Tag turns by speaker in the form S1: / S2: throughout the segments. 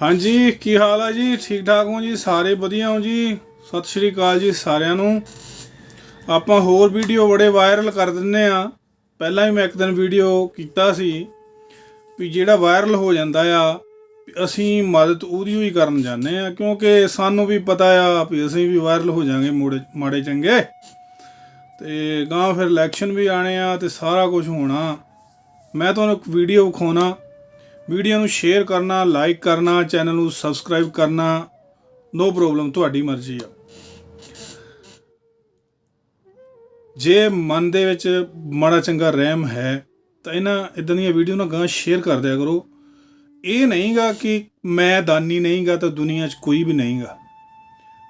S1: ਹਾਂਜੀ, ਕੀ ਹਾਲ ਆ ਜੀ? ਠੀਕ ਠਾਕ ਹੋ ਜੀ? ਸਾਰੇ ਵਧੀਆ ਹੋ ਜੀ? ਸਤਿ ਸ਼੍ਰੀ ਅਕਾਲ ਜੀ ਸਾਰਿਆਂ ਨੂੰ। ਆਪਾਂ ਹੋਰ ਵੀਡੀਓ ਬੜੇ ਵਾਇਰਲ ਕਰ ਦਿੰਨੇ ਆ। ਪਹਿਲਾਂ ਵੀ ਮੈਂ ਇੱਕ ਦਿਨ ਵੀਡੀਓ ਕੀਤਾ ਸੀ ਵੀ ਜਿਹੜਾ ਵਾਇਰਲ ਹੋ ਜਾਂਦਾ ਆ, ਵੀ ਅਸੀਂ ਮਦਦ ਉਹਦੀ ਹੀ ਕਰਨ ਜਾਂਦੇ ਆ, ਕਿਉਂਕਿ ਸਾਨੂੰ ਵੀ ਪਤਾ ਆ ਵੀ ਅਸੀਂ ਵੀ ਵਾਇਰਲ ਹੋ ਜਾਾਂਗੇ ਮੋੜੇ, ਮਾੜੇ ਚੰਗੇ। ਤੇ ਗਾਂ ਫਿਰ ਇਲੈਕਸ਼ਨ ਵੀ ਆਣੇ ਆ ਤੇ ਸਾਰਾ ਕੁਝ ਹੋਣਾ। ਮੈਂ ਤੁਹਾਨੂੰ ਇੱਕ ਵੀਡੀਓ ਵਿਖਾਉਣਾ। ਵੀਡੀਓ ਨੂੰ ਸ਼ੇਅਰ ਕਰਨਾ ਲਾਈਕ ਕਰਨਾ, ਚੈਨਲ ਨੂੰ ਸਬਸਕ੍ਰਾਈਬ ਕਰਨਾ ਨੋ ਪ੍ਰੋਬਲਮ ਤੁਹਾਡੀ ਮਰਜ਼ੀ ਆ। ਜੇ ਮਨ ਦੇ ਵਿੱਚ ਮਾੜਾ ਚੰਗਾ ਰਹਿਮ ਹੈ, ਤਾਂ ਇਹਨਾਂ ਇਦਾਂ ਦੀਆਂ ਵੀਡੀਓ ਨਾ ਗਾਂ ਸ਼ੇਅਰ ਕਰ ਦਿਆ ਕਰੋ। ਇਹ ਨਹੀਂਗਾ ਕਿ ਮੈਂ ਦਾਨੀ ਨਹੀਂਗਾ ਤਾਂ ਦੁਨੀਆ 'ਚ ਕੋਈ ਵੀ ਨਹੀਂਗਾ।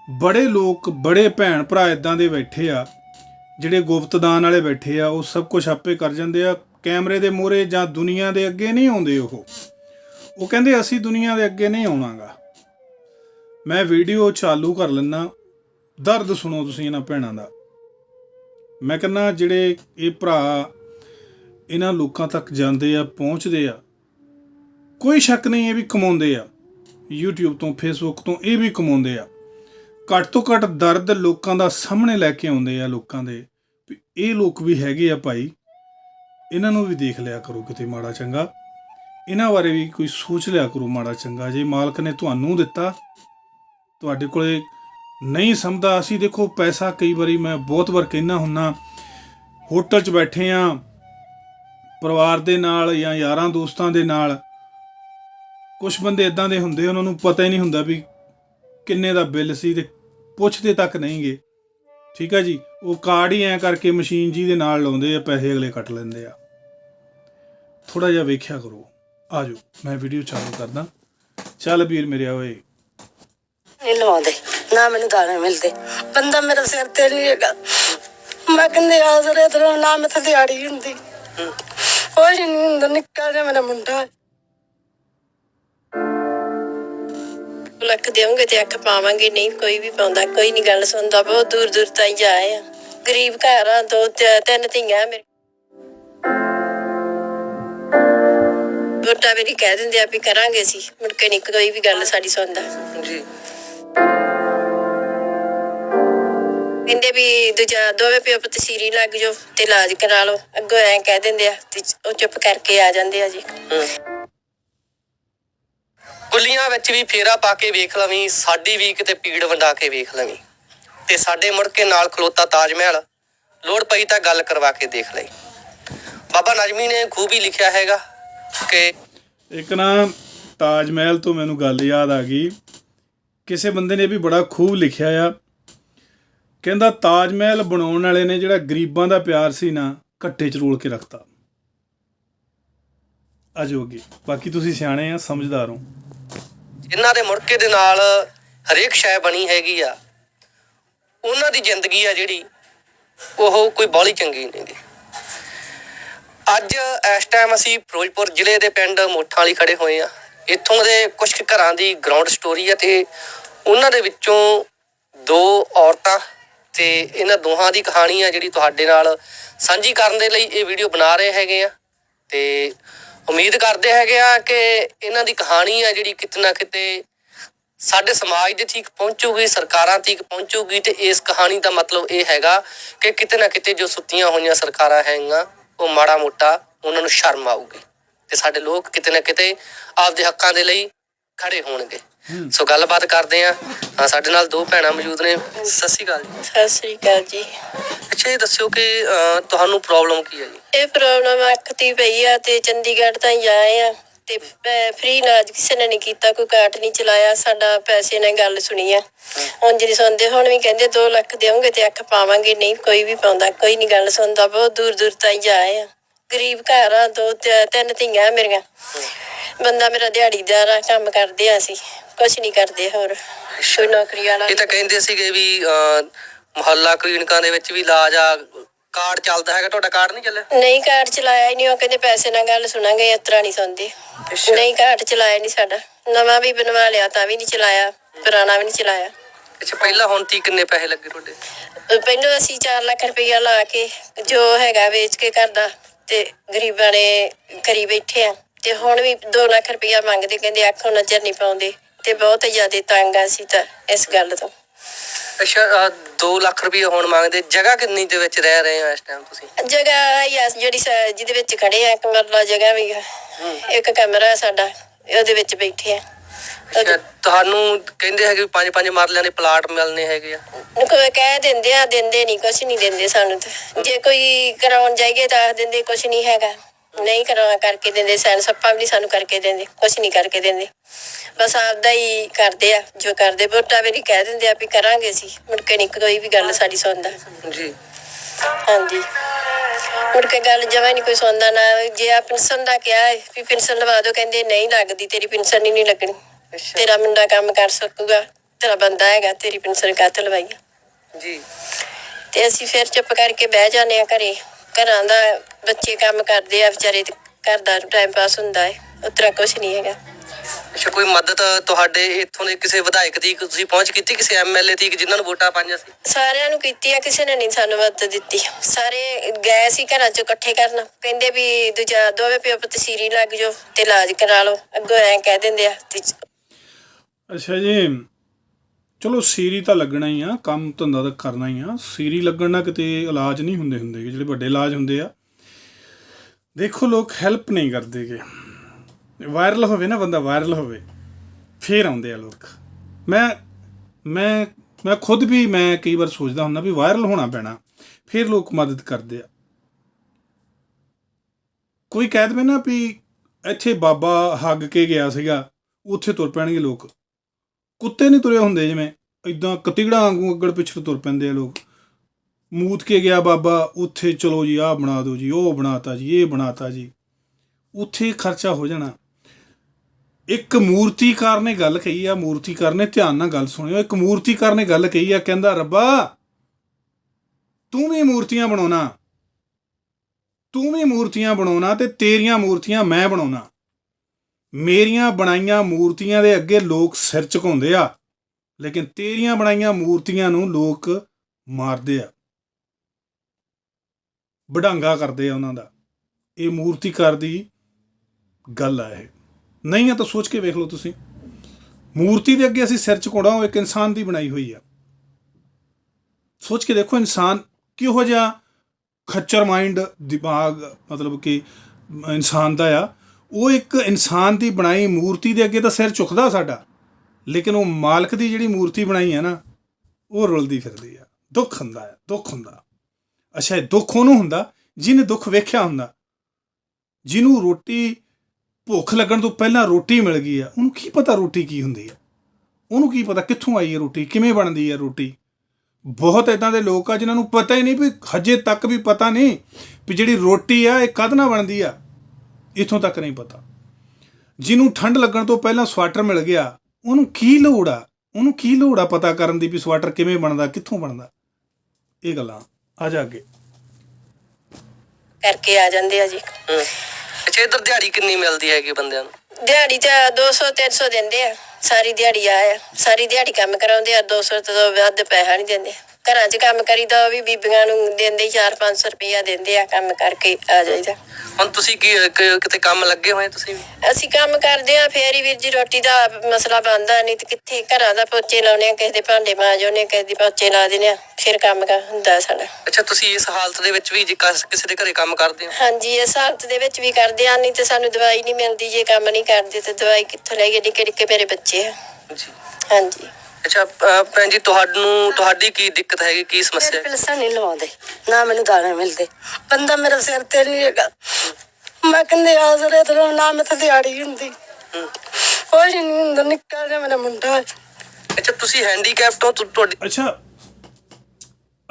S1: ਬੜੇ ਲੋਕ, ਬੜੇ ਭੈਣ ਭਰਾ ਇਦਾਂ ਦੇ ਬੈਠੇ ਆ, ਜਿਹੜੇ ਗੁਪਤਦਾਨ ਵਾਲੇ ਬੈਠੇ ਆ, ਉਹ ਸਭ ਕੁਝ ਆਪੇ ਕਰ ਜਾਂਦੇ ਆ ਕੈਮਰੇ ਦੇ ਮੂਹਰੇ ਜਾਂ ਦੁਨੀਆ ਦੇ ਅੱਗੇ ਨਹੀਂ ਆਉਂਦੇ ਉਹ। ਉਹ ਕਹਿੰਦੇ, ਅਸੀਂ ਦੁਨੀਆ ਦੇ ਅੱਗੇ ਨਹੀਂ ਆਉਣਾਗਾ। ਮੈਂ ਵੀਡੀਓ ਚਾਲੂ ਕਰ ਲੈਣਾ ਦਰਦ ਸੁਣੋ ਤੁਸੀਂ ਇਹਨਾਂ ਭੈਣਾਂ ਦਾ। ਮੈਂ ਕਹਿੰਦਾ, ਜਿਹੜੇ ਇਹ ਭਰਾ ਇਹਨਾਂ ਲੋਕਾਂ ਤੱਕ ਜਾਂਦੇ ਆ, ਪਹੁੰਚਦੇ ਆ, ਕੋਈ ਸ਼ੱਕ ਨਹੀਂ, ਇਹ ਵੀ ਕਮਾਉਂਦੇ ਆ। YouTube ਤੋਂ, Facebook ਤੋਂ ਇਹ ਵੀ ਕਮਾਉਂਦੇ ਆ। ਘੱਟ ਤੋਂ ਘੱਟ ਦਰਦ ਲੋਕਾਂ ਦਾ ਸਾਹਮਣੇ ਲੈ ਕੇ ਆਉਂਦੇ ਆ, ਲੋਕਾਂ ਦੇ। ਵੀ ਇਹ ਲੋਕ ਵੀ ਹੈਗੇ ਆ ਭਾਈ। ਇਹਨਾਂ ਨੂੰ ਵੀ ਦੇਖ ਲਿਆ ਕਰੋ ਕਿਤੇ ਮਾੜਾ ਚੰਗਾ। ਇਹਨਾਂ ਬਾਰੇ ਵੀ ਕੋਈ ਸੋਚ ਲਿਆ ਕਰੋ ਮਾੜਾ ਚੰਗਾ। ਜੇ ਮਾਲਕ ਨੇ ਤੁਹਾਨੂੰ ਦਿੱਤਾ, ਤੁਹਾਡੇ ਕੋਲੇ ਨਹੀਂ ਸਮਝਦਾ, ਅਸੀਂ ਦੇਖੋ ਪੈਸਾ ਕਈ ਵਾਰੀ ਮੈਂ ਬਹੁਤ ਵਾਰ ਕਹਿਣਾ ਹੁੰਨਾ, ਹੋਟਲ 'ਚ ਬੈਠੇ ਆ, ਪਰਿਵਾਰ ਦੇ ਨਾਲ ਜਾਂ ਯਾਰਾਂ ਦੋਸਤਾਂ ਦੇ ਨਾਲ ਕੁਝ ਬੰਦੇ ਇਦਾਂ ਦੇ ਹੁੰਦੇ, ਉਹਨਾਂ ਨੂੰ ਪਤਾ ਹੀ ਨਹੀਂ ਹੁੰਦਾ ਵੀ ਕਿੰਨੇ ਦਾ ਬਿੱਲ ਸੀ ਤੇ ਪੁੱਛਦੇ ਤੱਕ ਨਹੀਂਗੇ। ਠੀਕ ਆ ਜੀ? ਉਹ ਕਾਰਡ ਹੀ ਐ ਕਰਕੇ ਮਸ਼ੀਨ ਜੀ ਦੇ ਨਾਲ ਲਾਉਂਦੇ ਆ ਪੈਸੇ ਅਗਲੇ ਕੱਟ ਲੈਂਦੇ ਆ। ਥੋੜਾ ਜਿਹਾ ਵੇਖਿਆ ਕਰੋ। ਆਜੋ ਮੈਂ ਵੀਡੀਓ ਚਾਲੂ ਕਰਦਾ। ਚੱਲ ਵੀਰ ਮੇਰੇ ਓਏ।
S2: ਨਹੀਂ ਲਵਾਉਂਦੇ ਨਾ ਮੈਨੂੰ ਦਾਣੇ ਮਿਲਦੇ। ਬੰਦਾ ਮੇਰਾ ਸਿਰ ਤੇ ਨਹੀਂ ਹੈਗਾ। ਮੈਂ ਕਹਿੰਦੇ ਆਸਰੇ ਤੇ ਨਾ ਮੈਂ ਤਾਂ ਦਿਹਾੜੀ ਹੁੰਦੀ। ਕੁਛ ਨਹੀਂ ਹੁੰਦਾ ਨਿੱਕਾ ਜਿਹਾ ਮੇਰਾ ਮੁੰਡਾ।
S3: ਲੱਕ ਦੇਵਾਂਗੇ ਤੇ ਅੱਖ ਪਾਵਾਂਗੇ ਨਹੀਂ ਕੋਈ ਵੀ ਪਾਉਂਦਾ ਕੋਈ ਨਹੀਂ ਗੱਲ ਸੁਣਦਾ ਬਹੁਤ ਦੂਰ ਦੂਰ ਤਾਈਂ ਜਾਏ ਆ। ਗਰੀਬ ਘਰ ਆ ਦੋ ਤਿੰਨ ਧੀਆਂ ਮੇਰੇ। ਬੋਟਾ ਮੇਰੀ ਕਹਿ ਦਿੰਦੇ ਆ ਵੀ ਕਰਾਂਗੇ ਸੀ ਮੁੜ ਕੇ ਨਹੀਂ ਕੋਈ ਵੀ ਗੱਲ ਸਾਡੀ ਸੁਣਦਾ।
S4: ਜੀ।
S3: ਕਹਿੰਦੇ ਵੀ ਦੂਜਾ ਦੋਵੇਂ ਪਿਓ ਪੁੱਤ ਸੀਰੀ ਲੱਗ ਜਾਓ ਤੇ ਇਲਾਜ ਕਰਾ ਲਓ। ਅੱਗੋਂ ਐਂ ਕਹਿ ਦਿੰਦੇ ਆ ਤੇ ਉਹ ਚੁੱਪ ਕਰਕੇ ਆ ਜਾਂਦੇ ਆ ਜੀ।
S4: ਕੁੱਲੀਆਂ ਵਿੱਚ ਵੀ ਫੇਰਾ ਪਾ ਕੇ ਵੇਖ ਲਵੀਂ ਸਾਡੀ ਵੀ ਕਿਤੇ ਪੀੜ ਵੰਡਾ ਕੇ ਵੇਖ ਲਵੀਂ। ਤੇ ਸਾਡੇ ਮੁੜ ਕੇ ਨਾਲ ਖਲੋਤਾ ਤਾਜ ਮਹਿਲ। ਲੋੜ ਪਈ ਤਾਂ ਗੱਲ ਕਰਵਾ ਕੇ ਦੇਖ ਲਈ। ਬਾਬਾ ਨਜਮੀ ਨੇ ਖੂਬ ਹੀ ਲਿਖਿਆ ਹੈਗਾ ਕਿ
S1: ਇੱਕ ਨਾ ਤਾਜ ਮਹਿਲ ਤੋਂ ਮੈਨੂੰ ਗੱਲ ਯਾਦ ਆ ਗਈ। ਕਿਸੇ ਬੰਦੇ ਨੇ ਵੀ ਬੜਾ ਖੂਬ ਲਿਖਿਆ ਆ। ਕਹਿੰਦਾ ਤਾਜ ਮਹਿਲ ਬਣਾਉਣ ਵਾਲੇ ਨੇ ਜਿਹੜਾ ਗਰੀਬਾਂ ਦਾ ਪਿਆਰ ਸੀ ਨਾ ਘੱਟੇ 'ਚ ਰੋਲ ਕੇ ਰੱਖਤਾ। ਆਜੋ ਅੱਗੇ। ਬਾਕੀ ਤੁਸੀਂ ਸਿਆਣੇ ਆ ਸਮਝਦਾਰ ਹੋ।
S4: ਇਹਨਾਂ ਦੇ ਮੁੜਕੇ ਦੇ ਨਾਲ ਹਰੇਕ ਸ਼ੈ ਬਣੀ ਹੈਗੀ ਆ ਉਹਨਾਂ ਦੀ ਜ਼ਿੰਦਗੀ ਆ ਜਿਹੜੀ, ਉਹ ਕੋਈ ਬਾਹਲੀ ਚੰਗੀ ਨਹੀਂ ਗੀ। ਅੱਜ ਇਸ ਟਾਈਮ ਅਸੀਂ ਫਿਰੋਜ਼ਪੁਰ ਜ਼ਿਲ੍ਹੇ ਦੇ ਪਿੰਡ ਮੋਠਾਂ ਵਾਲੀ ਖੜੇ ਹੋਏ ਆ ਇੱਥੋਂ ਦੇ ਕੁਝ ਕੁ ਘਰਾਂ ਦੀ ਗਰਾਊਂਡ ਸਟੋਰੀ ਆ ਤੇ ਉਹਨਾਂ ਦੇ ਵਿੱਚੋਂ ਦੋ ਔਰਤਾਂ ਤੇ ਇਹਨਾਂ ਦੋਹਾਂ ਦੀ ਕਹਾਣੀ ਆ ਜਿਹੜੀ ਤੁਹਾਡੇ ਨਾਲ ਸਾਂਝੀ ਕਰਨ ਦੇ ਲਈ ਇਹ ਵੀਡੀਓ ਬਣਾ ਰਹੇ ਹੈਗੇ ਆ। ਤੇ ਉਮੀਦ ਕਰਦੇ ਹੈਗੇ ਆ ਕਿ ਇਹਨਾਂ ਦੀ ਕਹਾਣੀ ਆ ਜਿਹੜੀ ਕਿਤੇ ਨਾ ਕਿਤੇ ਸਾਡੇ ਸਮਾਜ ਦੇ ਠੀਕ ਪਹੁੰਚੂਗੀ ਸਰਕਾਰਾਂ ਤੀਕ ਪਹੁੰਚੂਗੀ ਤੇ ਇਸ ਕਹਾਣੀ ਦਾ ਮਤਲਬ ਇਹ ਹੈਗਾ ਕਿ ਕਿਤੇ ਨਾ ਕਿਤੇ ਜੋ ਸੁੱਤੀਆਂ ਹੋਈਆਂ ਸਰਕਾਰਾਂ ਹੈਗੀਆਂ ਉਹ ਮਾੜਾ ਮੋਟਾ ਉਹਨਾਂ ਨੂੰ ਸ਼ਰਮ ਆਊਗੀ ਤੇ ਸਾਡੇ ਲੋਕ ਕਿਤੇ ਨਾ ਕਿਤੇ ਆਪਦੇ ਹੱਕਾਂ ਦੇ ਲਈ ਖੜੇ ਹੋਣਗੇ। ਸੋ ਗੱਲਬਾਤ ਕਰਦੇ ਆ ਹਾਂ ਸਾਡੇ ਨਾਲ ਦੋ ਭੈਣਾਂ ਮੌਜੂਦ ਨੇ। ਸਤਿ ਸ਼੍ਰੀ ਅਕਾਲ ਜੀ।
S3: ਸਤਿ ਸ੍ਰੀ ਅਕਾਲ ਜੀ।
S4: ਅੱਛਾ ਇਹ ਦੱਸਿਓ ਕਿ ਤੁਹਾਨੂੰ ਪ੍ਰੋਬਲਮ ਕੀ ਹੈ ਜੀ?
S3: ਇਹ ਪ੍ਰੋਬਲਮ ਅੱਖ ਦੀ ਪਈ ਆ ਤੇ ਚੰਡੀਗੜ੍ਹ ਤਾਂ ਆਏ ਆ। ਤੇ ਫ੍ਰੀ ਇਲਾਜ ਕਿਸੇ ਨੇ ਨਹੀਂ ਕੀਤਾ ਕੋਈ ਕਾਰਡ ਨਹੀਂ ਚਲਾਇਆ ਸਾਡਾ ਪੈਸੇ ਨਾਲ ਗੱਲ ਸੁਣੀ ਆ। ਹੁਣ ਜਿਹੜੀ ਸੁਣਦੇ ਹੁਣ ਵੀ ਕਹਿੰਦੇ 2 ਲੱਖ ਦੇਵਾਂਗੇ ਤੇ ਅੱਖ ਪਾਵਾਂਗੇ ਨਹੀਂ ਕੋਈ ਵੀ ਪਾਉਂਦਾ ਕੋਈ ਨਹੀਂ ਗੱਲ ਸੁਣਦਾ ਬਹੁਤ ਦੂਰ ਦੂਰ ਤਾਈਂ ਆਏ ਆ। ਗਰੀਬ ਘਰ ਆ ਦੋ ਤਿੰਨ ਧੀਆਂ ਮੇਰੀਆਂ। ਬੰਦਾ ਮੇਰਾ ਦਿਹਾੜੀਦਾਰ ਆ ਕੰਮ ਕਰਦੇ ਆ ਅਸੀਂ ਕੁਛ ਨਹੀਂ ਕਰਦੇ ਹੋਰ ਕੋਈ ਨੌਕਰੀ ਵਾਲਾ
S4: ਇਹ ਤਾਂ ਕਹਿੰਦੇ ਸੀਗੇ ਵੀ ਮੁਹੱਲਾ ਕਲੀਨਿਕਾਂ ਦੇ ਵਿੱਚ ਵੀ ਇਲਾਜ ਆ ਕਾਰਡ ਚੱਲਦਾ ਹੈਗਾ ਤੁਹਾਡਾ ਕਾਰਡ ਨਹੀਂ ਚੱਲਿਆ?
S3: ਨਹੀਂ ਕਾਰਡ ਚਲਾਇਆ ਹੀ ਨਹੀਂ ਉਹ ਕਹਿੰਦੇ ਪੈਸੇ ਨਾਲ ਗੱਲ ਸੁਣਾਂਗੇ ਯਾਤਰਾ ਨਹੀਂ ਸੁਣਦੇ
S4: ਅੱਛਾ।
S3: ਨਹੀਂ ਕਾਰਡ ਚਲਾਇਆ ਨਹੀਂ ਸਾਡਾ। ਨਵਾਂ ਵੀ ਬਣਵਾ ਲਿਆ ਤਾਂ ਵੀ ਨਹੀਂ ਚਲਾਇਆ ਪੁਰਾਣਾ ਵੀ ਨਹੀਂ ਚਲਾਇਆ।
S4: ਅੱਛਾ ਪਹਿਲਾਂ ਹੁਣ ਤੀ ਕਿੰਨੇ ਪੈਸੇ ਲੱਗੇ ਤੁਹਾਡੇ?
S3: ਅਹ ਪਹਿਲਾਂ ਅਸੀਂ 4 ਲੱਖ ਰੁਪਈਆ ਲਾ ਕੇ ਜੋ ਹੈਗਾ ਵੇਚ ਕੇ ਕਰਦਾ ਤੇ ਗਰੀਬਾਂ ਨੇ ਕਰੀ ਬੈਠੇ ਆ। ਤੇ ਹੁਣ ਵੀ 2 ਲੱਖ ਰੁਪਇਆ ਮੰਗਦੇ ਕਹਿੰਦੇ ਅੱਖੋਂ ਨਜ਼ਰ ਨਹੀਂ ਪਾਉਂਦੇ ਤੇ ਬਹੁਤ ਜ਼ਿਆਦਾ ਤੰਗ ਆ ਸੀ ਤਾਂ ਇਸ ਗੱਲ ਤੋਂ।
S4: ਅੱਛਾ 2 ਲੱਖ ਰੁਪਏ ਹੁਣ ਮੰਗਦੇ। ਜਗ੍ਹਾ ਕਿੰਨੀ ਦੇ ਵਿੱਚ ਰਹਿ ਰਹੇ ਹੋ ਇਸ ਟਾਈਮ ਤੁਸੀਂ?
S3: ਜਗ੍ਹਾ ਹੀ ਆ ਜਿਹੜੀ ਸਾ- ਜਿਹਦੇ ਵਿੱਚ ਖੜੇ ਆ ਇੱਕ ਮਰਲਾ ਜਗ੍ਹਾ ਵੀ ਆ। ਇੱਕ ਕਮਰਾ ਹੈ ਸਾਡਾ ਉਹਦੇ ਵਿੱਚ ਬੈਠੇ ਆ।
S4: ਅੱਛਾ ਤੁਹਾਨੂੰ ਕਹਿੰਦੇ ਹੈਗੇ ਵੀ ਪੰਜ ਪੰਜ ਮਰਲਿਆਂ ਦੇ ਪਲਾਟ ਮਿਲਨੇ ਹੈਗੇ ਆ।
S3: ਕੋਈ ਕਹਿ ਦਿੰਦੇ ਆ ਦਿੰਦੇ ਨਹੀਂ ਕੁਛ ਨਹੀਂ ਦਿੰਦੇ ਸਾਨੂੰ ਤਾਂ। ਜੇ ਕੋਈ ਕਰਾਉਣ ਜਾਈਏ ਤਾਂ ਆਖ ਦਿੰਦੇ ਕੁਛ ਨਹੀਂ ਹੈਗਾ। ਨਹੀਂ ਕਰਾ ਕਰਕੇ ਦਿੰਦੇ ਸੈਨ ਸੱਪਾ ਵੀ ਨਹੀਂ ਸਾਨੂੰ ਕਰਕੇ ਦਿੰਦੇ ਕੁਛ ਨਹੀਂ ਕਰਕੇ ਦਿੰਦੇ। ਬਸ ਆਪਦਾ ਹੀ ਕਰਦੇ ਆ ਜੋ ਕਰਦੇ ਵੋਟਾਂ ਵੀ ਕਹਿ ਦਿੰਦੇ ਆ ਵੀ ਕਰਾਂਗੇ ਅਸੀਂ। ਮੁੜ ਕੇ ਨਹੀਂ ਕੋਈ ਵੀ ਗੱਲ ਸਾਡੀ ਸੁਣਦਾ।
S4: ਜੀ।
S3: ਹਾਂਜੀ। ਮੁੜ ਕੇ ਗੱਲ ਜਮਾ ਨਹੀਂ ਕੋਈ ਸੁਣਦਾ ਨਾ ਜੇ ਆ ਪੈਨਸ਼ਨ ਦਾ ਕਿਹਾ ਹੈ ਵੀ ਪੈਨਸ਼ਨ ਲਵਾ ਦਿਓ ਕਹਿੰਦੇ ਨਹੀਂ ਲੱਗਦੀ ਤੇਰੀ ਪੈਨਸ਼ਨ ਹੀ ਨਹੀਂ ਲੱਗਣੀ। ਤੇਰਾ ਮੁੰਡਾ ਕੰਮ ਕਰ ਸਕੂਗਾ ਤੇਰਾ ਬੰਦਾ ਹੈਗਾ ਤੇਰੀ ਪੈਨਸ਼ਨ ਕਾਹਤੇ ਲਵਾਈ?
S4: ਜੀ।
S3: ਤੇ ਅਸੀਂ ਫਿਰ ਚੁੱਪ ਕਰਕੇ ਬਹਿ ਜਾਂਦੇ ਆ ਘਰੇ। ਘਰਾਂ ਦਾ ਬੱਚੇ ਕੰਮ ਕਰਦੇ ਆ ਵਿਚਾਰੇ ਤੇ ਘਰ ਦਾ ਟਾਈਮ ਪਾਸ ਹੁੰਦਾ ਹੈ ਉਤਰਾ ਕੁਛ ਨਹੀਂ ਹੈਗਾ।
S4: ਅੱਛਾ ਕੋਈ ਮਦਦ ਤੁਹਾਡੇ ਇੱਥੋਂ ਦੇ ਕਿਸੇ ਵਿਧਾਇਕ ਦੀ ਤੁਸੀਂ ਪਹੁੰਚ ਕੀਤੀ ਕਿਸੇ ਐਮਐਲਏ ਦੀ ਜਿਨ੍ਹਾਂ ਨੂੰ ਵੋਟਾਂ ਪਾਈਆਂ ਸੀ?
S3: ਸਾਰਿਆਂ ਨੂੰ ਕੀਤੀ ਆ ਕਿਸੇ ਨੇ ਨਹੀਂ ਸਾਨੂੰ ਮਦਦ ਦਿੱਤੀ। ਸਾਰੇ ਗਏ ਸੀ ਘਰਾਂ ਚੋਂ ਇਕੱਠੇ ਕਰਨ ਕਹਿੰਦੇ ਵੀ ਦੂਜਾ ਦੋਵੇਂ ਪਿਓ ਪੁੱਤ ਸੀਰੀ ਲੱਗ ਜਾਓ ਤੇ ਇਲਾਜ ਕਰਾ ਲਓ ਅੱਗੋਂ ਐਂ ਕਹਿ ਦਿੰਦੇ ਆ
S1: ਅੱਛਾ ਜੀ ਚਲੋ ਸੀਰੀ ਤਾਂ ਲੱਗਣਾ ਹੀ ਆ ਕੰਮ ਧੰਦਾ ਤਾਂ ਕਰਨਾ ਹੀ ਆ। ਸੀਰੀ ਲੱਗਣ ਨਾਲ ਕਿਤੇ ਇਲਾਜ ਨਹੀਂ ਹੁੰਦੇ ਹੁੰਦੇ ਗੇ, ਜਿਹੜੇ ਵੱਡੇ ਇਲਾਜ ਹੁੰਦੇ ਆ। ਦੇਖੋ ਲੋਕ ਹੈਲਪ ਨਹੀਂ ਕਰਦੇਗੇ ਵਾਇਰਲ ਹੋਵੇ ਨਾ ਬੰਦਾ ਵਾਇਰਲ ਹੋਵੇ ਫੇਰ ਆਉਂਦੇ ਆ ਲੋਕ। ਮੈਂ ਮੈਂ ਮੈਂ ਖੁਦ ਵੀ ਮੈਂ ਕਈ ਵਾਰ ਸੋਚਦਾ ਹੁੰਦਾ ਵੀ ਵਾਇਰਲ ਹੋਣਾ ਪੈਣਾ ਫਿਰ ਲੋਕ ਮਦਦ ਕਰਦੇ ਆ। ਕੋਈ ਕਹਿ ਦਵੇ ਨਾ ਵੀ ਇੱਥੇ ਬਾਬਾ ਹੱਗ ਕੇ ਗਿਆ ਸੀਗਾ ਉੱਥੇ ਤੁਰ ਪੈਣਗੇ ਲੋਕ। ਕੁੱਤੇ ਨਹੀਂ ਤੁਰੇ ਹੁੰਦੇ ਜਿਵੇਂ ਇਦਾਂ ਕਤੀੜਾ ਵਾਂਗੂ ਅੱਗੜ ਪਿੱਛੜ ਤੁਰ ਪੈਂਦੇ ਆ ਲੋਕ। ਮੂਤ ਕੇ ਗਿਆ ਬਾਬਾ, ਉੱਥੇ ਚਲੋ ਜੀ, ਆਹ ਬਣਾ ਦਿਓ ਜੀ, ਉਹ ਬਣਾਤਾ ਜੀ, ਇਹ ਬਣਾਤਾ ਜੀ। ਉੱਥੇ ਖਰਚਾ ਹੋ ਜਾਣਾ। ਇੱਕ ਮੂਰਤੀਕਾਰ ਨੇ ਗੱਲ ਕਹੀ ਆ, ਮੂਰਤੀਕਾਰ ਨੇ ਧਿਆਨ ਨਾਲ ਗੱਲ ਸੁਣਿਓ, ਇੱਕ ਮੂਰਤੀਕਾਰ ਨੇ ਗੱਲ ਕਹੀ ਆ, ਕਹਿੰਦਾ, ਰੱਬਾ, ਤੂੰ ਵੀ ਮੂਰਤੀਆਂ ਬਣਾਉਣਾ। ਤੂੰ ਵੀ ਮੂਰਤੀਆਂ ਬਣਾਉਣਾ ਤੇ ਤੇਰੀਆਂ ਮੂਰਤੀਆਂ ਮੈਂ ਬਣਾਉਣਾ। ਮੇਰੀਆਂ ਬਣਾਈਆਂ ਮੂਰਤੀਆਂ ਦੇ ਅੱਗੇ ਲੋਕ ਸਿਰ ਝੁਕਾਉਂਦੇ ਆ, ਲੇਕਿਨ ਤੇਰੀਆਂ ਬਣਾਈਆਂ ਮੂਰਤੀਆਂ ਨੂੰ ਲੋਕ ਮਾਰਦੇ ਆ। ਵਡਾਂਗਾ ਕਰਦੇ ਆ ਉਹਨਾਂ ਦਾ। ਇਹ ਮੂਰਤੀਕਾਰ ਦੀ ਗੱਲ ਆ ਇਹ। ਨਹੀਂ ਆ ਤਾਂ ਸੋਚ ਕੇ ਵੇਖ ਲਓ ਤੁਸੀਂ। ਮੂਰਤੀ ਦੇ ਅੱਗੇ ਅਸੀਂ ਸਿਰ ਝੁਕਾਉਣਾ, ਉਹ ਇੱਕ ਇਨਸਾਨ ਦੀ ਬਣਾਈ ਹੋਈ ਆ। ਸੋਚ ਕੇ ਦੇਖੋ ਇਨਸਾਨ ਕਿਹੋ ਜਿਹਾ ਖੱਚਰ ਮਾਈਂਡ ਦਿਮਾਗ, ਮਤਲਬ ਕਿ ਇਨਸਾਨ ਦਾ ਆ। ਉਹ ਇੱਕ ਇਨਸਾਨ ਦੀ ਬਣਾਈ ਮੂਰਤੀ ਦੇ ਅੱਗੇ ਤਾਂ ਸਿਰ ਝੁਕਦਾ ਸਾਡਾ, ਲੇਕਿਨ ਉਹ ਮਾਲਕ ਦੀ ਜਿਹੜੀ ਮੂਰਤੀ ਬਣਾਈ ਹੈ ਨਾ, ਉਹ ਰੁਲਦੀ ਫਿਰਦੀ ਆ। ਦੁੱਖ ਹੁੰਦਾ ਹੈ, ਦੁੱਖ ਹੁੰਦਾ। ਅੱਛਾ, ਇਹ ਦੁੱਖ ਉਹਨੂੰ ਹੁੰਦਾ, ਜਿਹਨੇ ਦੁੱਖ ਵੇਖਿਆ ਹੁੰਦਾ। ਜਿਹਨੂੰ ਰੋਟੀ ਭੁੱਖ ਲੱਗਣ ਤੋਂ ਪਹਿਲਾਂ ਰੋਟੀ ਮਿਲ ਗਈ ਆ, ਉਹਨੂੰ ਕੀ ਪਤਾ ਰੋਟੀ ਕੀ ਹੁੰਦੀ ਆ? ਉਹਨੂੰ ਕੀ ਪਤਾ ਕਿੱਥੋਂ ਆਈ ਹੈ ਰੋਟੀ, ਕਿਵੇਂ ਬਣਦੀ ਹੈ ਰੋਟੀ? ਬਹੁਤ ਇਦਾਂ ਦੇ ਲੋਕ ਆ ਜਿਨ੍ਹਾਂ ਨੂੰ ਪਤਾ ਹੀ ਨਹੀਂ ਵੀ ਹਜੇ ਤੱਕ ਵੀ ਪਤਾ ਨਹੀਂ ਵੀ ਜਿਹੜੀ ਰੋਟੀ ਆ, ਇਹ ਕਦ ਨਾਲ ਬਣਦੀ ਆ? ਇਥੋਂ ਤੱਕ ਨਹੀਂ ਪਤਾ। ਜਿਹਨੂੰ ਠੰਡ ਲੱਗਣ ਤੋਂ ਪਹਿਲਾਂ ਸਵਾਟਰ ਮਿਲ ਗਿਆ ਉਹਨੂੰ ਕੀ ਲੋੜ ਆ? ਉਹਨੂੰ ਕੀ ਲੋੜ ਆ ਪਤਾ ਕਰਨ ਦੀ ਵੀ ਸਵਾਟਰ ਕਿਵੇਂ ਬਣਦਾ ਕਿੱਥੋਂ ਬਣਦਾ? ਇਹ ਗੱਲਾਂ ਆ ਜਾ ਅੱਗੇ।
S3: ਕਰਕੇ ਆ ਜਾਂਦੇ ਆ ਜੀ।
S4: ਹੂੰ। ਅੱਛਾ ਇੱਧਰ ਦਿਹਾੜੀ ਕਿੰਨੀ ਮਿਲਦੀ ਹੈਗੀ ਬੰਦਿਆਂ ਨੂੰ?
S3: ਦਿਹਾੜੀ ਤਾਂ 200 300 ਦਿੰਦੇ ਆ। ਸਾਰੀ ਦਿਹਾੜੀ ਆ ਆ। ਸਾਰੀ ਦਿਹਾੜੀ ਕੰਮ ਕਰਾਉਂਦੇ ਆ 200 ਤੋਂ ਵੱਧ ਪੈਸਾ ਨਹੀਂ ਦਿੰਦੇ। ਘਰਾਂ 'ਚ ਕੰਮ ਕਰੀਦਾ ਉਹ ਵੀ ਬੀਬੀਆਂ ਨੂੰ ਦਿੰਦੇ 4-500 ਰੁਪਇਆ ਦਿੰਦੇ ਆ ਕੰਮ ਕਰਕੇ ਆ ਜਾਈਦਾ।
S4: ਹੁਣ ਤੁਸੀਂ ਕੀ ਕ- ਕਿਤੇ ਕੰਮ ਲੱਗੇ ਹੋਏ ਤੁਸੀਂ ਵੀ?
S3: ਅਸੀਂ ਕੰਮ ਕਰਦੇ ਆ ਫੇਰ ਹੀ ਵੀਰ ਜੀ ਰੋਟੀ ਦਾ ਮਸਲਾ ਬਣਦਾ ਨਹੀਂ ਤੇ ਕਿੱਥੇ ਘਰਾਂ ਦਾ ਪੋਚੇ ਲਾਉਣੇ ਆ ਕਿਸੇ ਦੇ ਭਾਂਡੇ ਮਾਂਜਣੇ ਕਿਸੇ ਦੇ ਪੋਚੇ ਲਾ ਦਿੰਦੇ ਆ ਫਿਰ ਕੰਮ ਕਰ ਹੁੰਦਾ ਸਾਡਾ।
S4: ਅੱਛਾ ਤੁਸੀਂ ਇਸ ਹਾਲਤ ਦੇ ਵਿੱਚ ਵੀ ਜੇ ਕਸ- ਕਿਸੇ ਦੇ ਘਰੇ ਕੰਮ ਕਰਦੇ ਹੋ?
S3: ਹਾਂਜੀ ਇਸ ਹਾਲਤ ਦੇ ਵਿੱਚ ਵੀ ਕਰਦੇ ਆ ਨਹੀਂ ਤੇ ਸਾਨੂੰ ਦਵਾਈ ਨਹੀਂ ਮਿਲਦੀ ਜੇ ਕੰਮ ਨਹੀਂ ਕਰਦੇ ਤੇ ਦਵਾਈ ਕਿੱਥੋਂ ਲਈਏ ਨਿੱਕੇ ਨਿੱਕੇ ਮੇਰੇ ਬੱਚੇ ਆ।
S4: ਜੀ।
S3: ਹਾਂਜੀ।
S4: ਅੱਛਾ ਭੈਣ ਜੀ ਤੁਹਾਨੂੰ ਤੁਹਾਡੀ ਕੀ ਦਿੱਕਤ ਹੈਗੀ ਕੀ ਸਮੱਸਿਆ ਹੈ
S2: ਪੈਸੇ ਨਹੀਂ ਲਵਾਉਂਦੇ ਨਾ ਮੈਨੂੰ ਦਾਣੇ ਮਿਲਦੇ। ਬੰਦਾ ਮੇਰੇ ਸਿਰ ਤੇ ਨਹੀਂ ਹੈਗਾ। ਮੈਂ ਕਹਿੰਦੇ ਆਸਰੇ ਤੇ ਨਾ ਮੈਂ ਤਾਂ ਦਿਹਾੜੀ ਹੁੰਦੀ। ਕੁਛ ਨਹੀਂ ਹੁੰਦਾ ਨਿੱਕਾ ਜਿਹਾ ਮੇਰਾ ਮੁੰਡਾ ਹੈ।
S4: ਅੱਛਾ ਤੁਸੀਂ ਹੈਂਡੀਕੈਪ ਤੋਂ ਤੁ- ਤੁਹਾਡੀ
S1: ਅੱਛਾ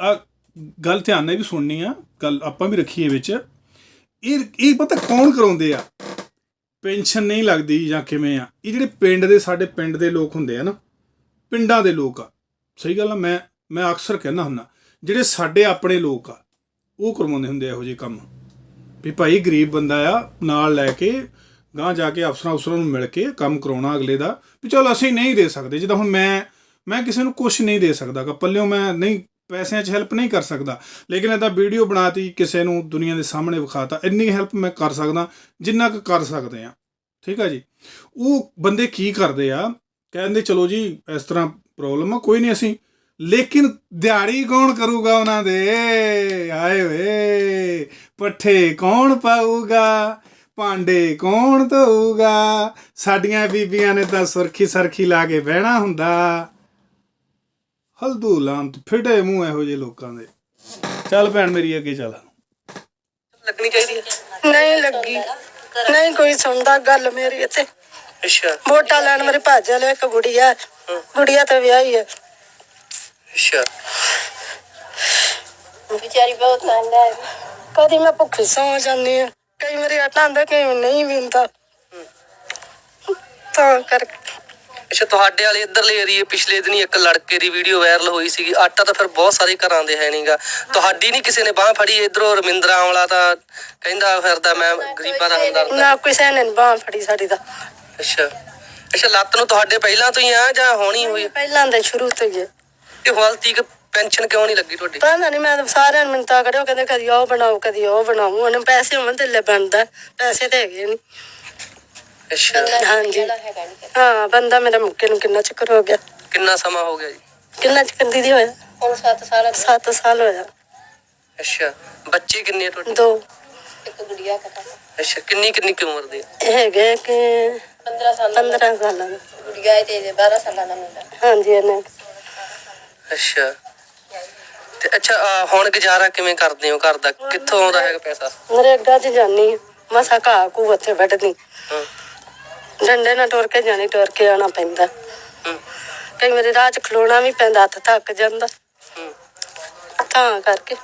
S1: ਆ ਗੱਲ ਧਿਆਨ ਨਾਲ ਵੀ ਸੁਣਨੀ ਆ ਗੱਲ ਆਪਾਂ ਵੀ ਰੱਖੀਏ ਵਿੱਚ। ਇਹ ਇਹ ਪਤਾ ਕੌਣ ਕਰਾਉਂਦੇ ਆ? ਪੈਨਸ਼ਨ ਨਹੀਂ ਲੱਗਦੀ ਜਾਂ ਕਿਵੇਂ ਆ? ਇਹ ਜਿਹੜੇ ਪਿੰਡ ਦੇ ਸਾਡੇ ਪਿੰਡ ਦੇ ਲੋਕ ਹੁੰਦੇ ਆ ਨਾ ਪਿੰਡਾਂ ਦੇ ਲੋਕ ਆ। ਸਹੀ ਗੱਲ ਆ, ਮੈਂ ਮੈਂ ਅਕਸਰ ਕਹਿੰਦਾ ਹੁੰਦਾ, ਜਿਹੜੇ ਸਾਡੇ ਆਪਣੇ ਲੋਕ ਆ, ਉਹ ਕਰਵਾਉਂਦੇ ਹੁੰਦੇ ਇਹੋ ਜਿਹੇ ਕੰਮ। ਵੀ ਭਾਈ ਗਰੀਬ ਬੰਦਾ ਆ, ਨਾਲ ਲੈ ਕੇ ਗਾਂ ਜਾ ਕੇ ਅਫਸਰਾਂ ਅਫਸਰਾਂ ਨੂੰ ਮਿਲ ਕੇ ਕੰਮ ਕਰਾਉਣਾ ਅਗਲੇ ਦਾ, ਵੀ ਚਲ ਅਸੀਂ ਨਹੀਂ ਦੇ ਸਕਦੇ, ਜਿੱਦਾਂ ਹੁਣ ਮੈਂ ਮੈਂ ਕਿਸੇ ਨੂੰ ਕੁਝ ਨਹੀਂ ਦੇ ਸਕਦਾ ਗਾ ਪੱਲਿਓਂ ਮੈਂ ਨਹੀਂ, ਪੈਸਿਆਂ 'ਚ ਹੈਲਪ ਨਹੀਂ ਕਰ ਸਕਦਾ। ਲੇਕਿਨ ਇਹਦਾ ਵੀਡੀਓ ਬਣਾਤੀ, ਕਿਸੇ ਨੂੰ ਦੁਨੀਆ ਦੇ ਸਾਹਮਣੇ ਵਿਖਾਤਾ, ਇੰਨੀ ਹੈਲਪ ਮੈਂ ਕਰ ਸਕਦਾ, ਜਿੰਨਾ ਕੁ ਕਰ ਸਕਦੇ ਆ ਠੀਕ ਆ ਜੀ? ਉਹ ਬੰਦੇ ਕੀ ਕਰਦੇ ਆ ਕਹਿੰਦੇ, ਚਲੋ ਜੀ, ਇਸ ਤਰ੍ਹਾਂ ਪ੍ਰੋਬਲਮ ਆ, ਕੋਈ ਨਹੀਂ ਅਸੀਂ ਲੇਕਿਨ ਦਿਹਾੜੀ ਕੌਣ ਕਰੂਗਾ ਉਹਨਾਂ ਦੇ? ਆਏ ਵੇ ਪੱਠੇ ਕੌਣ ਪਾਊਗਾ? ਭਾਂਡੇ ਕੌਣ ਧੋਊਗਾ? ਸਾਡੀਆਂ ਬੀਬੀਆਂ ਨੇ ਤਾਂ ਸੁਰਖੀ ਸਰਖੀ ਲਾ ਕੇ ਬਹਿਣਾ ਹੁੰਦਾ। ਹਲਦੂ ਲਾਂਤ ਫਿਟੇ ਮੂੰਹ ਇਹੋ ਜਿਹੇ ਲੋਕਾਂ ਦੇ। ਚੱਲ ਭੈਣ ਮੇਰੀ, ਅੱਗੇ ਚੱਲ।
S4: ਲੱਗਣੀ ਚਾਹੀਦੀ
S2: ਨਹੀਂ ਲੱਗੀ। ਨਹੀਂ ਕੋਈ ਸੁਣਦਾ ਗੱਲ ਮੇਰੀ ਇੱਥੇ।
S4: ਅੱਛਾ।
S2: ਵੋਟਾਂ ਲੈਣ ਮੇਰੇ ਭੱਜ ਵਾਲੇ ਇੱਕ ਗੁੜੀਆ। ਹੈ। ਗੁੜੀਆ ਤਾਂ ਵਿਆਹੀ ਹੈ
S4: ਅੱਛਾ।
S3: ਵਿਚਾਰੀ ਬਹੁਤ ਤੰਗ ਹੈ।
S2: ਕਦੀ ਮੈਂ ਭੁੱਖੀ ਸੌ ਜਾਂਦੀ ਹਾਂ ਕਈ ਵਾਰੀ ਆਟਾ ਆਂਦਾ ਕਈ ਵਾਰੀ ਨਹੀਂ ਵੀ ਹੁੰਦਾ। ਤਾਂ ਕਰਕੇ।
S4: ਅੱਛਾ ਤੁਹਾਡੇ ਵਾਲੇ ਇਧਰਲੇ ਏਰੀਏ ਪਿਛਲੇ ਦਿਨੀ ਇੱਕ ਲੜਕੇ ਦੀ ਵੀਡੀਓ ਵਾਇਰਲ ਹੋਈ ਸੀਗੀ। ਆਟਾ ਤਾਂ ਫਿਰ ਬਹੁਤ ਸਾਰੇ ਘਰਾਂ ਦੇ ਹੈ ਨਹੀਂਗਾ ਤੁਹਾਡੀ ਨਹੀਂ ਕਿਸੇ ਨੇ ਬਾਹ ਫੜੀ ਇਧਰੋਂ ਰਮਿੰਦਰਾ ਵਾਲਾ ਤਾਂ ਕਹਿੰਦਾ ਫਿਰਦਾ ਮੈਂ ਗਰੀਬਾਂ ਦਾ ਹਮਦਰਦ। ਹਾਂ।
S2: ਨਾ ਕਿਸੇ ਨੇ ਬਾਹ ਫੜੀ ਸਾਡੀ ਦਾ
S4: ਅੱਛਾ। ਅੱਛਾ ਲੱਤ ਨੂੰ ਤੁਹਾਡੇ ਪਹਿਲਾਂ ਤੋਂ ਹੀ ਆ ਜਾਂ ਹੋਣੀ ਹੋਈ?
S2: ਪਹਿਲਾਂ ਦੇ ਸ਼ੁਰੂ ਤੋਂ ਹੀ ਹੈ
S4: ਇਹ ਹਾਲ ਤੀਕ ਪੈਨਸ਼ਨ ਕਿਉਂ ਨਹੀਂ ਲੱਗੀ ਤੁਹਾਡੀ?
S2: ਪਤਾ ਨਹੀਂ ਮੈਂ ਤਾਂ ਸਾਰਿਆਂ ਨੂੰ ਮਿੰਤਾ ਕਰਿਓ ਕਹਿੰਦੇ ਕਦੀ ਉਹ ਬਣਾਓ ਕਦੀ ਉਹ ਬਣਾਓ। ਉਹਨੇ ਪੈਸੇ ਹੋਣ ਤੇ ਲੈ ਬਣਦਾ ਪੈਸੇ ਤੇ ਹੈਗੇ ਨਹੀਂ
S4: ਅੱਛਾ।
S2: ਹਾਂਜੀ। ਹਾਂ ਬੰਦਾ ਮੇਰਾ ਮੁੱਕੇ ਨੂੰ ਕਿੰਨਾ ਚੱਕਰ ਹੋ ਗਿਆ।
S4: ਕਿੰਨਾ ਸਮਾਂ ਹੋ ਗਿਆ ਜੀ?
S2: ਕਿੰਨਾ ਚੱਕਰ ਦੀਦੀ ਹੋਇਆ?
S3: ਹੁਣ 7 ਸਾਲ
S2: 7 ਸਾਲ ਹੋਇਆ।
S4: ਅੱਛਾ। ਬੱਚੇ ਕਿੰਨੇ ਆ ਤੁਹਾਡੇ?
S2: ਦੋ।
S3: ਇੱਕ ਗੁੜੀਆ ਕਟਾ
S4: ਅੱਛਾ ਕਿੰਨੀ ਕਿੰਨੀ ਕੁ ਉਮਰ ਦੇ?
S2: ਹੈਗੇ ਕਿ
S3: 15 ਸਾਲ
S2: 15 ਸਾਲਾਂ ਦੇ।
S3: ਗੁੜੀਆ ਤੇ 12 ਸਾਲਾਂ ਦਾ ਮੁੰਡਾ।
S2: ਹਾਂਜੀ ਇਹਨੇ।
S4: ਅੱਛਾ। ਤੇ ਅੱਛਾ ਆਹ ਹੁਣ ਗੁਜ਼ਾਰਾ ਕਿਵੇਂ ਕਰਦੇ ਹੋ ਘਰ ਦਾ? ਕਿੱਥੋਂ ਆਉਂਦਾ ਹੈਗਾ ਪੈਸਾ?
S2: ਨਰੇਗਾ 'ਚ ਜਾਨੀ ਮਸਾ ਘਾਹ ਕੂ ਉੱਥੇ ਵੱਢਦੀ।
S4: ਹਾਂ।
S2: ਡੰਡੇ ਨਾਲ ਟੁਰ ਕੇ ਜਾਣੀ ਟੁਰ ਕੇ ਆਉਣਾ ਪੈਂਦਾ।
S4: ਹੂੰ,
S2: ਕਈ ਵਾਰੀ ਰਾਹ 'ਚ ਖਲੋਣਾ ਵੀ ਪੈਂਦਾ ਹੱਥ ਥੱਕ ਜਾਂਦਾ।
S4: ਹੂੰ।
S2: ਤਾਂ ਕਰਕੇ।